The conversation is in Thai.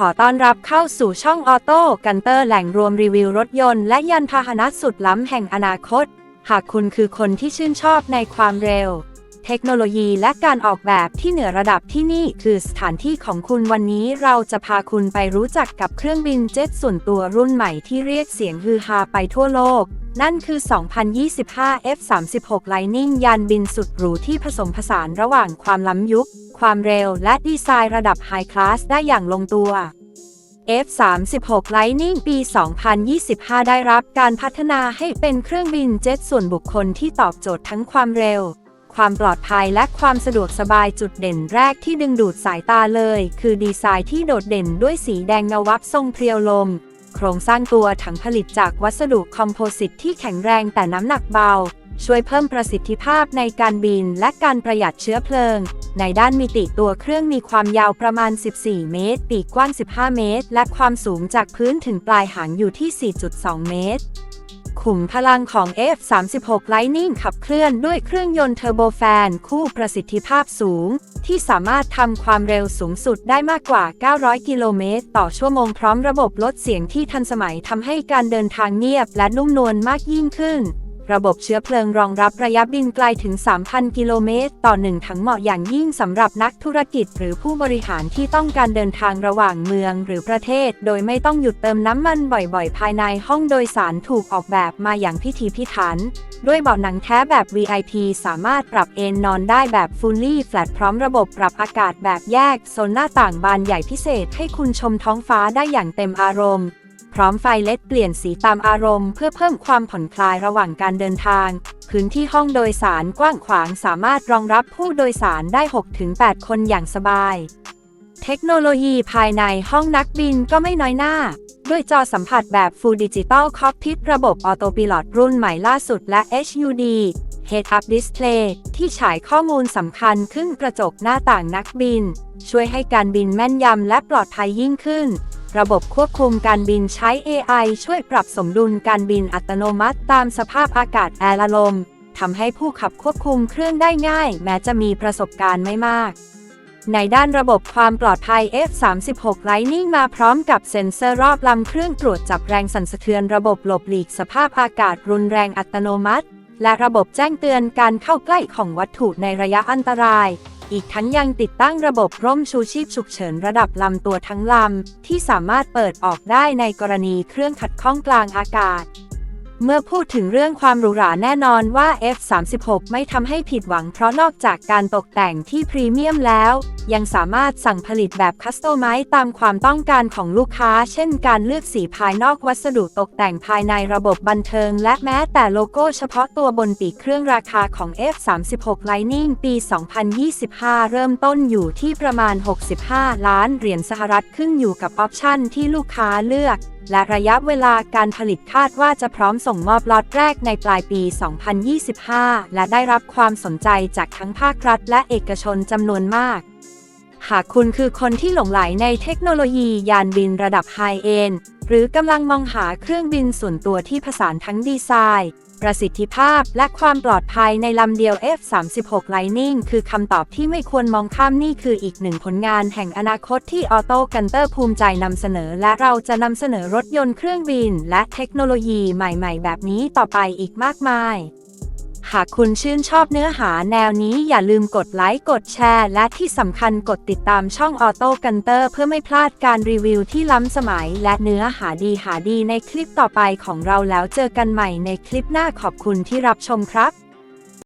ขอต้อนรับเข้าสู่ช่องออโต้กันเตอร์แหล่งรวมรีวิวรถยนต์และยานพาหนะสุดล้ำแห่งอนาคต หากคุณคือคนที่ชื่นชอบในความเร็ว เทคโนโลยีและการออกแบบที่เหนือระดับที่นี่คือสถานที่ของคุณวันนี้เราจะพาคุณไปรู้จักกับเครื่องบินเจ็ตส่วนตัวรุ่นใหม่ที่เรียกเสียงฮือฮาไปทั่วโลกนั่นคือ 2025 F36 Lightning ยานบินสุดหรูที่ผสมผสานระหว่างความล้ำยุค ความเร็วและดีไซน์ระดับไฮคลาสได้อย่างลงตัว F36 Lightning ปี 2025 ได้รับการพัฒนาให้เป็นเครื่องบินเจ็ตส่วนบุคคลที่ตอบโจทย์ทั้งความเร็ว ความปลอดภัยและความสะดวกสบายจุดเด่นแรกที่ดึงดูดสายตาเลย คือดีไซน์ที่โดดเด่นด้วยสีแดงเงาวับทรงเพรียวลม โครงสร้างตัวถังผลิตจากวัสดุคอมโพสิตที่แข็งแรงแต่น้ำหนักเบา ช่วยเพิ่มประสิทธิภาพในการบินและการประหยัดเชื้อเพลิง ในด้านมิติตัวเครื่องมีความยาวประมาณ 14 เมตร ปีกกว้าง 15 เมตร และความสูงจากพื้นถึงปลายหางอยู่ที่ 4.2 เมตร ขุมพลังของ F36 Lightning ขับเคลื่อนด้วยเครื่องยนต์เทอร์โบแฟนคู่ประสิทธิภาพสูง ที่สามารถทำความเร็วสูงสุดได้มากกว่า 900 กิโลเมตร ต่อชั่วโมงพร้อมระบบลดเสียงที่ทันสมัยทำให้การเดินทางเงียบและนุ่มนวลมากยิ่งขึ้น ระบบเชื้อเพลิงรองรับระยะบินไกลถึง 3,000 กิโลเมตร ต่อหนึ่งทั้งเหมาะอย่างยิ่งสำหรับนักธุรกิจหรือผู้บริหารที่ต้องการเดินทางระหว่างเมืองหรือประเทศ โดยไม่ต้องหยุดเติมน้ำมันบ่อยๆ ภายในห้องโดยสารถูกออกแบบมาอย่างพิถีพิถัน ด้วยเบาะหนังแท้แบบ VIP สามารถปรับเอนนอนได้แบบ Fully Flat พร้อมระบบปรับอากาศแบบแยกโซนหน้าต่างบานใหญ่พิเศษให้คุณชมท้องฟ้าได้อย่างเต็มอารมณ์ พร้อมไฟเลดเปลี่ยนสีตามอารมณ์เพื่อเพิ่มความผ่อนคลายระหว่างการเดินทาง พื้นที่ห้องโดยสารกว้างขวางสามารถรองรับผู้โดยสารได้ 6-8 คนอย่างสบาย เทคโนโลยีภายในห้องนักบินก็ไม่น้อยหน้า ด้วยจอสัมผัสแบบ Full Digital Cockpit ระบบ Autopilot รุ่นใหม่ล่าสุดและ HUD Head Up Display ที่ฉายข้อมูลสำคัญขึ้นกระจกหน้าต่างนักบิน ช่วยให้การบินแม่นยำและปลอดภัยยิ่งขึ้น ระบบควบคุมการบินใช้ AI ช่วยปรับสมดุลการบินอัตโนมัติตามสภาพอากาศแอร์ละลมทำให้ผู้ขับควบคุมเครื่องได้ง่าย แม้จะมีประสบการณ์ไม่มาก ในด้านระบบความปลอดภัย F36 Lightning มาพร้อมกับเซ็นเซอร์รอบลำเครื่องตรวจจับแรงสั่นสะเทือนระบบหลบหลีกสภาพอากาศรุนแรงอัตโนมัติ และระบบแจ้งเตือนการเข้าใกล้ของวัตถุในระยะอันตราย อีกทั้งยังติดตั้งระบบร่มชูชีพฉุกเฉินระดับลำตัวทั้งลำ ที่สามารถเปิดออกได้ในกรณีเครื่องขัดข้องกลางอากาศ เมื่อพูดถึงเรื่องความหรูหราแน่นอนว่า F36 ไม่ทำให้ผิดหวังเพราะนอกจากการตกแต่งที่พรีเมียมแล้ว ยังสามารถสั่งผลิตแบบคัสตอมไมซ์ตามความต้องการของลูกค้า เช่นการเลือกสีภายนอกวัสดุตกแต่งภายในระบบบันเทิง และแม้แต่โลโก้เฉพาะตัวบนปีกเครื่องราคาของ F36 Lightning ปี 2025 เริ่มต้นอยู่ที่ประมาณ 65 ล้านเหรียญสหรัฐขึ้นอยู่กับออปชันที่ลูกค้าเลือก และระยะเวลาการผลิตคาดว่าจะพร้อมส่งมอบล็อตแรกในปลายปี 2025 และได้รับความสนใจจากทั้งภาครัฐและเอกชนจำนวนมาก หากคุณคือคนที่หลงไหลในเทคโนโลยียานบินระดับไฮเอนด์ หรือกำลังมองหาเครื่องบินส่วนตัวที่ผสานทั้งดีไซน์ ประสิทธิภาพและความปลอดภัยในลำเดียว F36 Lightning คือคำตอบที่ไม่ควรมองข้ามนี่คืออีกหนึ่งผลงานแห่งอนาคตที่ออโต้กันเตอร์ภูมิใจนำเสนอ และเราจะนำเสนอรถยนต์เครื่องบิน และเทคโนโลยีใหม่ ๆ แบบนี้ต่อไปอีกมากมาย หากคุณชื่นชอบเนื้อหาแนวนี้อย่าลืมกดไลค์กดแชร์ และที่สำคัญกดติดตามช่องออโต้กันเตอร์เพื่อไม่พลาดการรีวิวที่ล้ำสมัย และเนื้อหาดีหาดีในคลิปต่อไปของเราแล้วเจอกันใหม่ในคลิปหน้าขอบคุณที่รับชมครับ